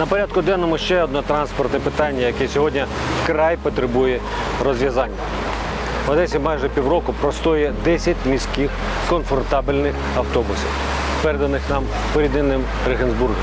На порядку денному ще одне транспортне питання, яке сьогодні вкрай потребує розв'язання. В Одесі майже півроку простоє 10 міських комфортабельних автобусів, переданих нам порідним Регенсбургом.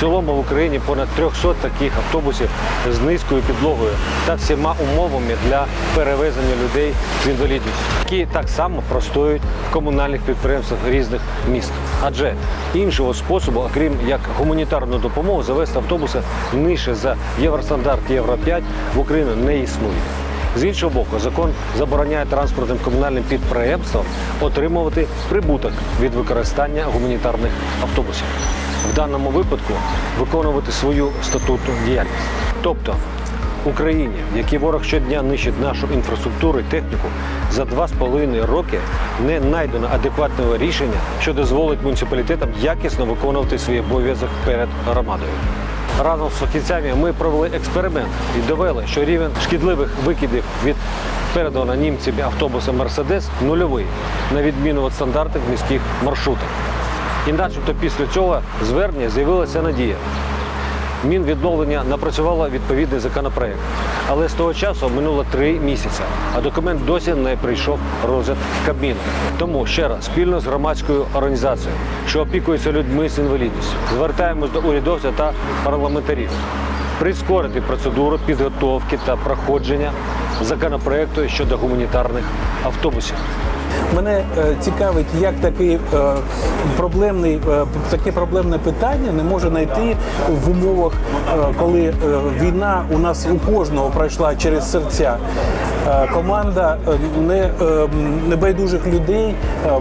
Цілому в Україні понад 300 таких автобусів з низькою підлогою та всіма умовами для перевезення людей з інвалідністю, які так само простоюють в комунальних підприємствах різних міст. Адже іншого способу, окрім як гуманітарну допомогу, завести автобуси нижче за євростандарт Євро 5 в Україну не існує. З іншого боку, закон забороняє транспортним комунальним підприємствам отримувати прибуток від використання гуманітарних автобусів. В даному випадку виконувати свою статутну діяльність. Тобто Україні, в якій ворог щодня нищить нашу інфраструктуру і техніку, за два з половиною роки не знайдено адекватного рішення, що дозволить муніципалітетам якісно виконувати свій обов'язок перед громадою. Разом з фахівцями ми провели експеримент і довели, що рівень шкідливих викидів від переданого німцями автобуса Мерседес нульовий, на відміну від стандартних міських маршрутів. І начебто після цього звернення з'явилася надія. Мінвідновлення напрацювало відповідний законопроект. Але з того часу минуло три місяці, а документ досі не прийшов розгляд Кабміну. Тому ще раз спільно з громадською організацією, що опікується людьми з інвалідністю, звертаємось до урядовців та парламентарів прискорити процедуру підготовки та проходження законопроекту щодо гуманітарних автобусів. Мене е, цікавить, як такий е, проблемний, е, таке проблемне питання не може знайти в умовах, коли війна у нас у кожного пройшла через серця. Е, команда е, не, е, небайдужих людей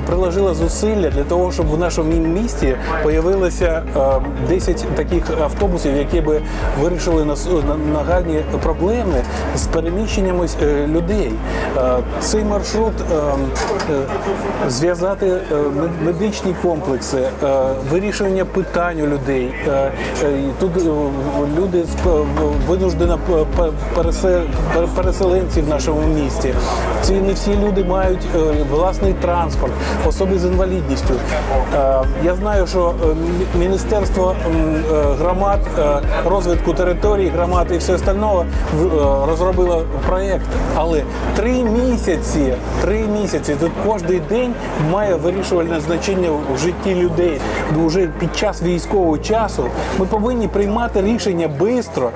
приложила зусилля для того, щоб в нашому місті появилося е, 10 таких автобусів, які би вирішили на- нагальні проблеми з переміщеннями е, людей. Цей маршрут зв'язати медичні комплекси, вирішення питань у людей. Тут люди винуждено п- п- нашому місті. Ці не всі люди мають е, власний транспорт, особи з інвалідністю. Е, Я знаю, що е, Міністерство громад, розвитку територій, громад і все остального в- розробило проєкт. Але три місяці, три місяці тут кожен день має вирішувальне значення в житті людей. Бо вже під час військового часу ми повинні приймати рішення швидко.